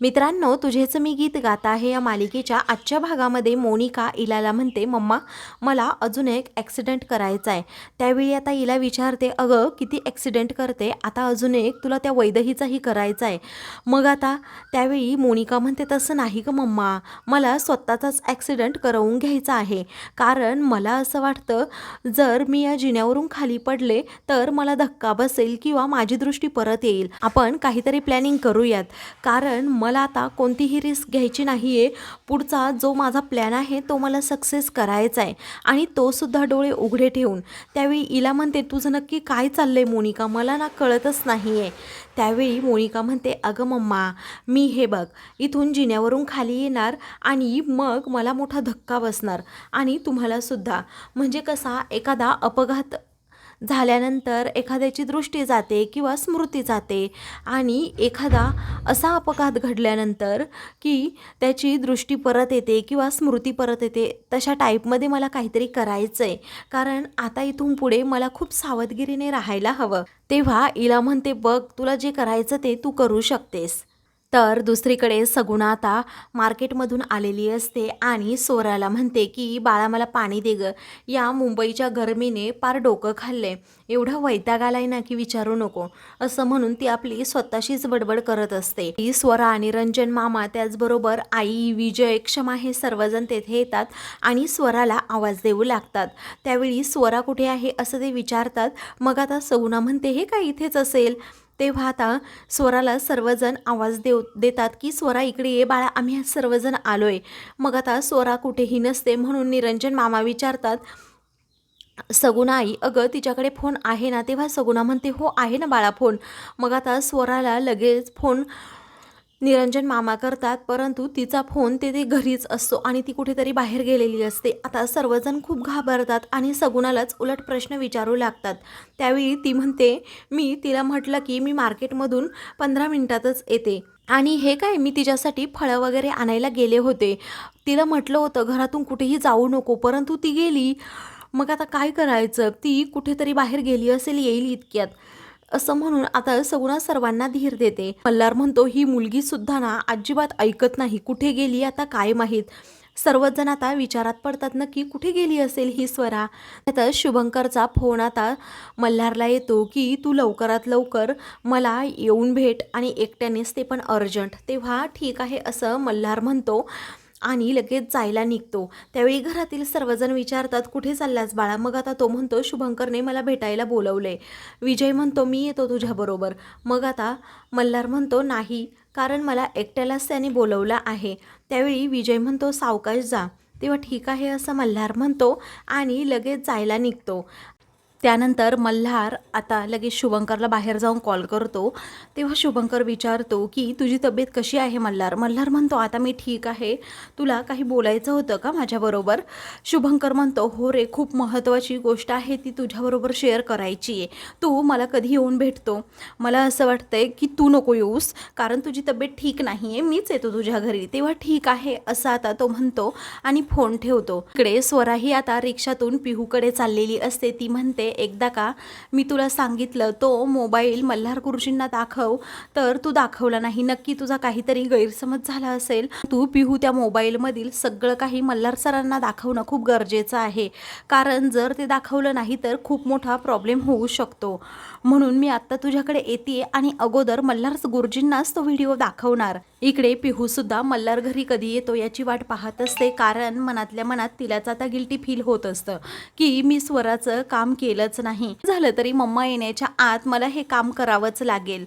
मित्रांनो तुझेच मी गीत गात आहे या मालिकेच्या आजच्या भागामध्ये मोनिका इलाला म्हणते मम्मा मला अजून एक ॲक्सिडेंट करायचा आहे. त्यावेळी आता इला विचारते अगं किती ॲक्सिडेंट करते? आता अजून एक तुला त्या वैदहीचाही करायचा आहे. मग आता त्यावेळी मोनिका म्हणते तसं नाही गं मम्मा मला स्वतःचाच ॲक्सिडेंट करवून घ्यायचा आहे. कारण मला असं वाटतं जर मी या जिन्यावरून खाली पडले तर मला धक्का बसेल किंवा माझी दृष्टी परत येईल. आपण काहीतरी प्लॅनिंग करूयात. कारण मला आता कोणतीही रिस्क घ्यायची नाही आहे पुढचा जो माझा प्लॅन आहे तो मला सक्सेस करायचा आहे. आणि तोसुद्धा डोळे उघडे ठेवून. त्यावेळी इला म्हणते तुझं नक्की काय चाललं आहे मोनिका? मला ना कळतच नाही आहे त्यावेळी मोनिका म्हणते अगं मम्मा मी हे बघ इथून जिन्यावरून खाली येणार आणि मग मला मोठा धक्का बसणार आणि तुम्हालासुद्धा म्हणजे कसा एखादा अपघात झाल्यानंतर एखाद्याची दृष्टी जाते किंवा स्मृती जाते आणि एखादा असा अपघात घडल्यानंतर की त्याची दृष्टी परत येते किंवा स्मृती परत येते तशा टाईपमध्ये मला काहीतरी करायचं आहे कारण आता इथून पुढे मला खूप सावधगिरीने राहायला हवं. तेव्हा इला म्हणते बघ तुला जे करायचं ते तू करू शकतेस. तर दुसरीकडे सगुणा आता मार्केटमधून आलेली असते आणि स्वराला म्हणते की बाळा मला पाणी दे ग. या मुंबईच्या गरमीने पार डोकं खाल्ले एवढं वैताग आलाय ना की विचारू नको. असं म्हणून ती आपली स्वतःशीच बडबड करत असते. ती स्वरा आणि रंजन मामा त्याचबरोबर आई विजय क्षमा हे सर्वजण तेथे येतात आणि स्वराला आवाज देऊ लागतात. त्यावेळी स्वरा कुठे आहे? असं ते विचारतात. मग आता सगुणा म्हणते हे काय इथेच असेल? तेव्हा आता स्वराला सर्वजण आवाज देव देतात की स्वरा इकडे ये बाळा आम्ही सर्वजण सर्वजण आलोय. मग आता स्वरा कुठेही नसते म्हणून निरंजन मामा विचारतात सगुणा आई अगं तिच्याकडे फोन आहे ना? तेव्हा सगुणा म्हणते हो आहे ना बाळा फोन. मग आता स्वराला लगेच फोन निरंजन मामा करतात परंतु तिचा फोन ते घरीच असतो आणि ती कुठेतरी बाहेर गेलेली असते. आता सर्वजण खूप घाबरतात आणि सगुणालाच उलट प्रश्न विचारू लागतात. त्यावेळी ती म्हणते मी तिला म्हटलं की मी मार्केटमधून पंधरा मिनिटातच येते. आणि हे काय मी तिच्यासाठी फळं वगैरे आणायला गेले होते. तिला म्हटलं होतं घरातून कुठेही जाऊ नको परंतु ती गेली. मग आता काय करायचं? ती कुठेतरी बाहेर गेली असेल येईल इतक्यात. असं म्हणून आता सगुणा सर्वांना धीर देते. मल्हार म्हणतो ही मुलगी सुद्धा ना अजिबात ऐकत नाही. कुठे गेली आता काय माहीत? सर्वच जण आता विचारात पडतात नक्की कुठे गेली असेल ही स्वरा? आता शुभंकरचा फोन आता मल्हारला येतो की तू लवकरात लवकर मला येऊन भेट आणि एकट्यानेच ते पण अर्जंट. तेव्हा ठीक आहे असं मल्हार म्हणतो. आणि लगेच जायला निघतो. त्यावेळी घरातील सर्वजण विचारतात कुठे चाललास बाळा? मग आता तो म्हणतो शुभंकरने मला भेटायला बोलवले. विजय म्हणतो मी येतो तुझ्याबरोबर मग आता मल्हार म्हणतो नाही कारण मला एकट्यालाच त्याने बोलवलं आहे. त्यावेळी विजय म्हणतो सावकाश जा. तेव्हा ठीक आहे असं मल्हार म्हणतो आणि लगेच जायला निघतो. त्यानंतर मल्हार आता लगेच शुभंकरला बाहेर जाऊन कॉल करतो. तेव्हा शुभंकर विचारतो की तुझी तब्येत कशी आहे मल्हार? मल्हार म्हणतो आता मी ठीक आहे. तुला काही बोलायचं होतं का माझ्याबरोबर? शुभंकर म्हणतो हो रे खूप महत्त्वाची गोष्ट आहे ती तुझ्याबरोबर शेअर करायची आहे. तू मला कधी येऊन भेटतो? मला असं वाटतंय की तू नको येऊस कारण तुझी तब्येत ठीक नाही आहे मीच येतो तुझ्या घरी. तेव्हा ठीक आहे असं आता तो म्हणतो आणि फोन ठेवतो. इकडे स्वराही आता रिक्षातून पिहूकडे चाललेली असते. ती म्हणते एकदा का मी तुला सांगितलं तो मोबाईल मल्हार गुरुजींना दाखव तर तू दाखवला नाही. नक्की तुझा काहीतरी गैरसमज झाला असेल. तू पिहू त्या मोबाईलमधील सगळं काही मल्हार सरांना दाखवणं खूप गरजेचं आहे. कारण जर ते दाखवलं नाही तर खूप मोठा प्रॉब्लेम होऊ शकतो. म्हणून मी आत्ता तुझ्याकडे येते आणि अगोदर मल्हार गुरुजींनाच तो व्हिडिओ दाखवणार. इकडे पिहू सुद्धा मल्हार घरी कधी येतो याची वाट पाहत असते कारण मनातल्या मनात तिलाच आता गिल्टी फील होत असतं की मी स्वराचं काम केलंच नाही. झालं तरी मम्मा येण्याच्या आत मला हे काम करावंच लागेल.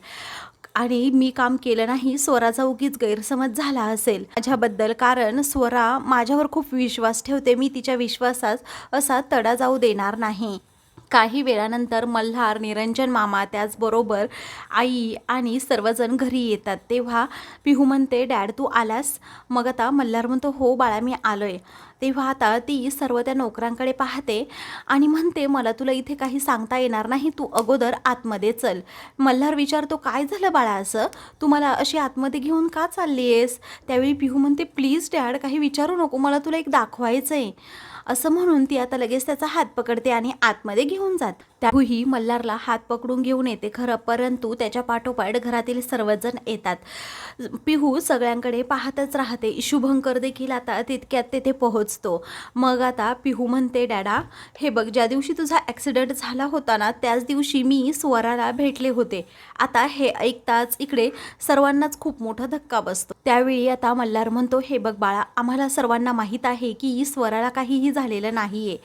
आणि मी काम केलं नाही स्वराचा उगीच गैरसमज झाला असेल. माझ्याबद्दल कारण स्वरा माझ्यावर खूप विश्वास ठेवते मी तिच्या विश्वासात असा तडा जाऊ देणार नाही. काही वेळानंतर मल्हार निरंजन मामा त्याचबरोबर आई आणि सर्वजण घरी येतात. तेव्हा पिहू म्हणते डॅड तू आलास? मग आता मल्हार म्हणतो हो बाळा मी आलोय. तेव्हा आता ती सर्व त्या नोकरांकडे पाहते आणि म्हणते मला तुला इथे काही सांगता येणार नाही तू अगोदर आतमध्ये चल. मल्हार विचारतो काय झालं बाळा असं? तू मला अशी आतमध्ये घेऊन का चालली आहेस त्यावेळी पिहू म्हणते प्लीज डॅड काही विचारू नको मला तुला एक दाखवायचं आहे असं म्हणून ती आता लगेच त्याचा हात पकडते आणि आतमध्ये घेऊन जात. त्याहूही मल्हारला हात पकडून घेऊन येते खरं परंतु त्याच्या पाठोपाठ घरातील सर्वजण येतात. पिहू सगळ्यांकडे पाहतच राहते. शुभंकर देखील आता तितक्यात तेथे पोहोचतो. मग आता पिहू म्हणते डॅडा हे बघ ज्या दिवशी तुझा ॲक्सिडेंट झाला होता ना त्याच दिवशी मी स्वराला भेटले होते. आता हे ऐकताच इकडे सर्वांनाच खूप मोठा धक्का बसतो. त्यावेळी आता मल्हार म्हणतो हे बघ बाळा आम्हाला सर्वांना माहीत आहे की स्वराला काहीही झालेलं नाहीये.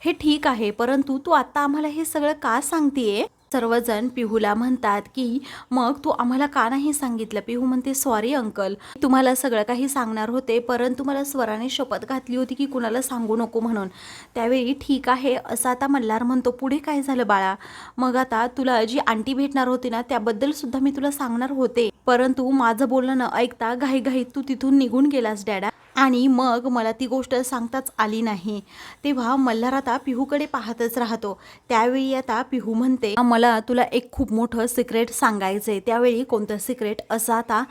हे ठीक आहे परंतु तू आता आम्हाला हे सगळं का सांगतेय? सर्वजण पिहूला म्हणतात की मग तू आम्हाला का नाही सांगितलं? पिहू म्हणते सॉरी अंकल तुम्हाला सगळं काही सांगणार होते परंतु मला स्वराने शपथ घातली होती की कुणाला सांगू नको म्हणून. त्यावेळी ठीक आहे असं आता मल्हार म्हणतो पुढे काय झालं बाळा? मग आता तुला जी आंटी भेटणार होती ना त्याबद्दल सुद्धा मी तुला सांगणार होते. परंतु माझं बोलणं न ऐकता घाईघाईत तू तिथून निघून गेलास डॅडा. आणि मग मला ती गोष्ट सांगताच आली नाही. तेव्हा मल्हार आता पिहूकडे पाहतच राहतो. त्यावेळी आता पिहू म्हणते मला तुला एक खूप मोठं सिक्रेट सांगायचं आहे त्यावेळी कोणतं सिक्रेट असं आता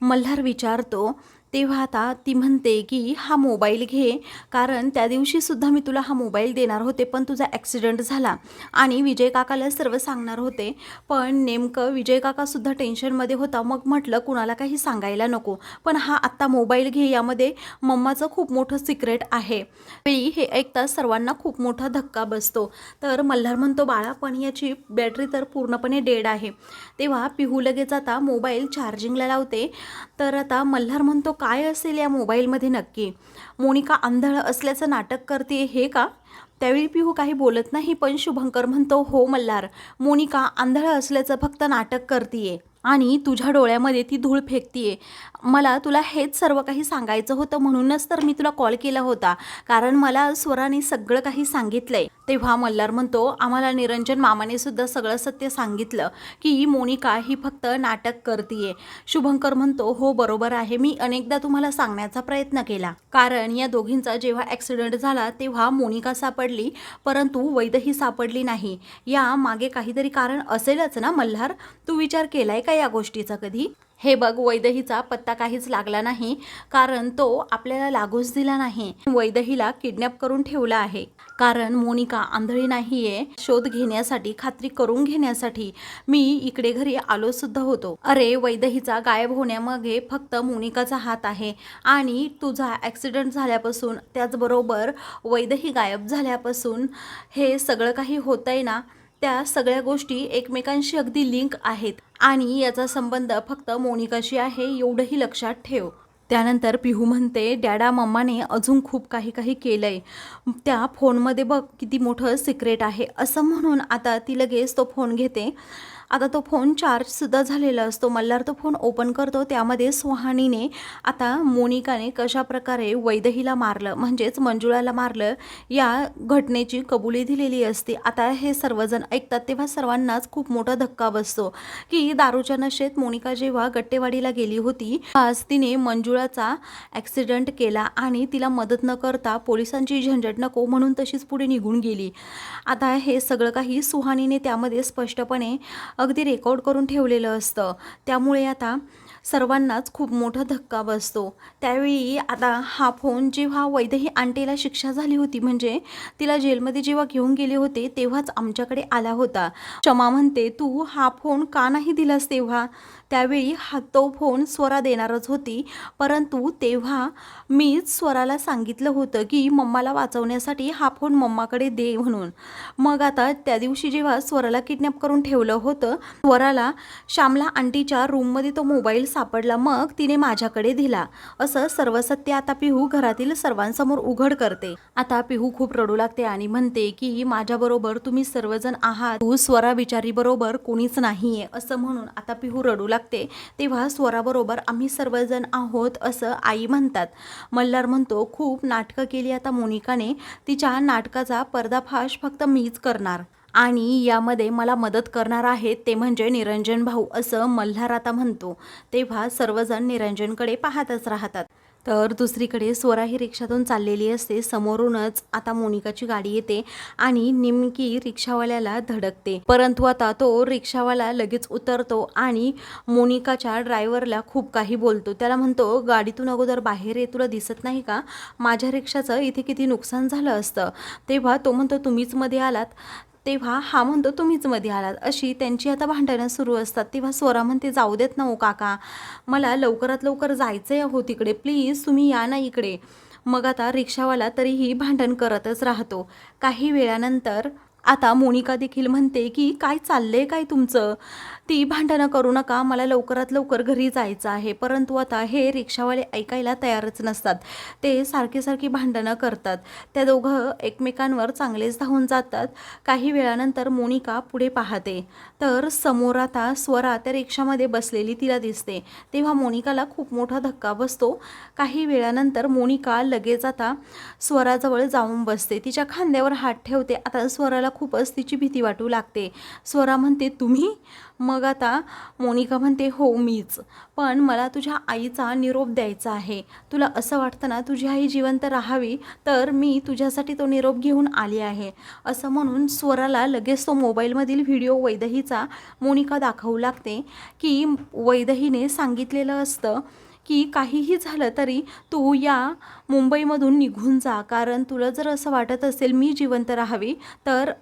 मल्हार विचारतो. तेव्हा आता ती म्हणते की हा मोबाईल घे कारण त्या दिवशीसुद्धा मी तुला हा मोबाईल देणार होते पण तुझा ॲक्सिडेंट झाला आणि विजय काकाला सर्व सांगणार होते. पण नेमकं विजय काकासुद्धा टेन्शनमध्ये होता. मग म्हटलं कुणाला काही सांगायला नको. पण हा आत्ता मोबाईल घे यामध्ये मम्माचं खूप मोठं सिक्रेट आहे. वेळी हे ऐकताच सर्वांना खूप मोठा धक्का बसतो. तर मल्हार म्हणतो बाळा पण याची बॅटरी तर पूर्णपणे डेड आहे. तेव्हा पिहू लगेच आता मोबाईल चार्जिंगला लावते. तर आता मल्हार म्हणतो काय असेल या मोबाईलमध्ये नक्की? मोनिका आंधळ असल्याचं नाटक करते हे का? त्यावेळी पिहू काही बोलत नाही पण शुभंकर म्हणतो हो मल्हार. मोनिका आंधळ असल्याचं फक्त नाटक करतीये. आणि तुझ्या डोळ्यामध्ये ती धूळ फेकतीये. मला तुला हेच सर्व काही सांगायचं होतं म्हणूनच तर मी तुला कॉल केला होता. कारण मला स्वराने सगळं काही सांगितलंय. तेव्हा मल्हार म्हणतो आम्हाला निरंजन मामाने सुद्धा सगळं सत्य सांगितलं की मोनिका ही फक्त नाटक करतीये. शुभंकर म्हणतो हो बरोबर आहे. मी अनेकदा तुम्हाला सांगण्याचा प्रयत्न केला. कारण या दोघींचा जेव्हा ॲक्सिडेंट झाला तेव्हा मोनिका सापडली परंतु वैदही सापडली नाही. या मागे काहीतरी कारण असेलच ना मल्हार? तू विचार केलाय का या गोष्टीचा कधी? हे बघ वैदहीचा पत्ता काहीच लागला नाही. कारण तो आपल्याला लागूच दिला नाही. वैदहीला किडनॅप करून ठेवला आहे. कारण मोनिका आंधळी नाहीये शोध घेण्यासाठी खात्री करून घेण्यासाठी. मी इकडे घरी आलो सुद्धा होतो. अरे वैदहीचा गायब होण्यामागे फक्त मोनिकाचा हात आहे. आणि तुझा ॲक्सिडेंट झाल्यापासून त्याचबरोबर वैदही गायब झाल्यापासून हे सगळं काही होतंय ना? त्या सगळ्या गोष्टी एकमेकांशी अगदी लिंक आहेत. आणि याचा संबंध फक्त मोनिकाशी आहे एवढंही लक्षात ठेव. त्यानंतर पिहू म्हणते डॅडा मम्माने अजून खूप काही काही केलं आहे त्या फोनमध्ये बघ किती मोठं सिक्रेट आहे. असं म्हणून आता ती लगेच तो फोन घेते. आता तो फोन चार्जसुद्धा झालेला असतो. मल्हार तो फोन ओपन करतो. त्यामध्ये सुहानीने आता मोनिकाने कशा प्रकारे वैदहीला मारलं म्हणजेच मंजुळाला मारलं या घटनेची कबुली दिलेली असते. आता हे सर्वजण ऐकतात तेव्हा सर्वांनाच खूप मोठा धक्का बसतो की दारूच्या नशेत मोनिका जेव्हा गट्टेवाडीला गेली होती आज तिने मंजुळाचा ॲक्सिडेंट केला आणि तिला मदत न करता पोलिसांची झंझट नको म्हणून तशीच पुढे निघून गेली. आता हे सगळं काही सुहानीने त्यामध्ये स्पष्टपणे अगदी रेकॉर्ड करून ठेवलेलं असतं. त्यामुळे आता सर्वांनाच खूप मोठा धक्का बसतो. त्यावेळी आता हा फोन जेव्हा वैद्यही आंटीला शिक्षा झाली होती म्हणजे तिला जेलमध्ये जेव्हा घेऊन गेले होते तेव्हाच आमच्याकडे आला होता. क्षमा म्हणते तू हा फोन का नाही दिलास तेव्हा? त्यावेळी हा तो फोन स्वरा देणारच होती परंतु तेव्हा मीच स्वराला सांगितलं होतं की मम्माला वाचवण्यासाठी हा फोन मम्माकडे दे म्हणून. मग आता त्या दिवशी जेव्हा स्वराला किडनॅप करून ठेवलं होतं स्वराला श्यामला आंटीच्या रूममध्ये तो मोबाईल सापडला मग तिने माझ्याकडे दिला. असं सर्व सत्य आता पिहू घरातील सर्वांसमोर उघड करते. आता पिहू खूप रडू लागते आणि म्हणते की माझ्याबरोबर तुम्ही सर्वजण आहात. तू स्वरा विचारी बरोबर कोणीच नाहीये. असं म्हणून आता पिहू रडू लागते. तेव्हा स्वराबरोबर आम्ही सर्वजण आहोत असं आई म्हणतात. मल्हार म्हणतो खूप नाटकं केली आता मोनिकाने. तिच्या नाटकाचा पर्दाफाश फक्त मीच करणार. आणि यामध्ये मला मदत करणार आहेत ते म्हणजे निरंजन भाऊ असं मल्हार आता म्हणतो. तेव्हा सर्वजण निरंजनकडे पाहतच राहतात. तर दुसरीकडे स्वरा ही रिक्षातून चाललेली असते. समोरूनच आता मोनिकाची गाडी येते आणि नेमकी रिक्षावाल्याला धडकते. परंतु आता तो रिक्षावाला लगेच उतरतो आणि मोनिकाच्या ड्रायव्हरला खूप काही बोलतो. त्याला म्हणतो गाडीतून अगोदर बाहेर ये तुला दिसत नाही का? माझ्या रिक्षाचं इथे किती नुकसान झालं असतं. तेव्हा तो म्हणतो तुम्हीच मध्ये आलात. तेव्हा हा म्हणतो तुम्हीच मध्ये आलात. अशी त्यांची आता भांडणं सुरू असतात. तेव्हा स्वरा म्हणते जाऊ देत ना हो काका. मला लवकरात लवकर जायचं आहे हो तिकडे. प्लीज तुम्ही या ना इकडे. मग आता रिक्षावाला तरीही भांडण करतच राहतो. काही वेळानंतर आता मोनिका देखील म्हणते की काय चाललंय काय तुमचं? ती भांडणं करू नका मला लवकरात लवकर घरी जायचं आहे. परंतु आता हे रिक्षावाले ऐकायला तयारच नसतात. ते सारखी सारखी भांडणं करतात. त्या दोघं एकमेकांवर चांगलेच धावून जातात. काही वेळानंतर मोनिका पुढे पाहते. तर समोर आता स्वरा त्या रिक्षामध्ये बसलेली तिला दिसते. तेव्हा मोनिकाला खूप मोठा धक्का बसतो. काही वेळानंतर मोनिका लगेच आता स्वराजवळ जाऊन बसते. तिच्या खांद्यावर हात ठेवते. आता स्वराला खूपच तिची भीती वाटू लागते. स्वरा म्हणते तुम्ही? मग आता मोनिका म्हणते हो मीच. पण मला तुझ्या आईचा निरोप द्यायचा आहे. तुला असं वाटतं ना तुझी आई जिवंत राहावी तर मी तुझ्यासाठी तो निरोप घेऊन आली आहे. असं म्हणून स्वराला लगेच तो मोबाईलमधील व्हिडिओ वैदहीचा मोनिका दाखवू लागते की वैदहीने सांगितलेलं असतं की काहीही झालं तरी तू या मुंबईमधून निघून जा. कारण तुला जर असं वाटत असेल मी जिवंत राहावी तर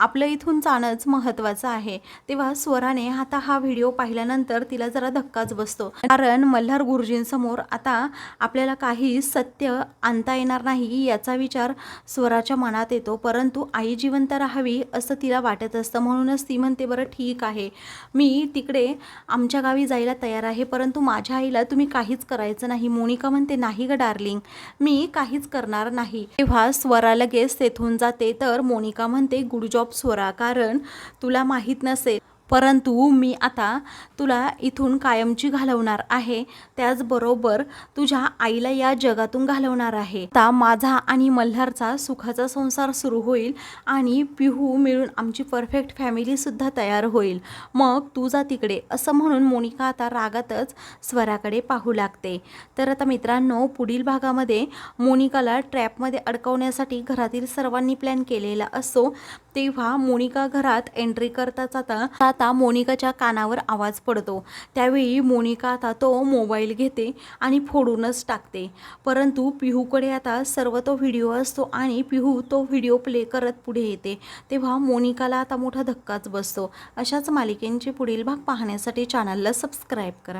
आपलं इथून जाणंच महत्त्वाचं आहे. तेव्हा स्वराने आता हा व्हिडिओ पाहिल्यानंतर तिला जरा धक्काच बसतो. कारण मल्हार गुरुजींसमोर आता आपल्याला काही सत्य आणता येणार नाही याचा विचार स्वराच्या मनात येतो. परंतु आई जिवंत राहावी असं तिला वाटत असतं. म्हणूनच ती म्हणते बरं ठीक आहे. मी तिकडे आमच्या गावी जायला तयार आहे. परंतु माझ्या आईला तुम्ही काहीच करायचं नाही. मोनिका म्हणते नाही ग डार्लिंग. मी काहीच करणार नाही. तेव्हा स्वरा लगेच तेथून जाते. तर मोनिका म्हणते गुड जॉब स्वरा कारण तुला माहीत नसेल परंतु मी आता तुला इथून कायमची घालवणार आहे. त्याचबरोबर तुझ्या आईला या जगातून घालवणार आहे. आता माझा आणि मल्हारचा सुखाचा संसार सुरू होईल आणि पिहू मिळून आमची परफेक्ट फॅमिलीसुद्धा तयार होईल. मग तू जा तिकडे असं म्हणून मोनिका आता रागातच स्वराकडे पाहू लागते. तर आता मित्रांनो पुढील भागामध्ये मोनिकाला ट्रॅपमध्ये अडकवण्यासाठी घरातील सर्वांनी प्लॅन केलेला असतो तेव्हा मोनिका घरात एंट्री करताच आता आता मोनिकाच्या कानावर आवाज पडतो. त्यावेळी मोनिका आता तो मोबाईल घेते आणि फोडूनच टाकते. परंतु पिहूकडे आता सर्व तो व्हिडिओ असतो आणि पिहू तो व्हिडिओ प्ले करत पुढे येते. तेव्हा मोनिकाला आता मोठा धक्काच बसतो. अशाच मालिकेंचे पुढील भाग पाहण्यासाठी चॅनलला सबस्क्राईब करा.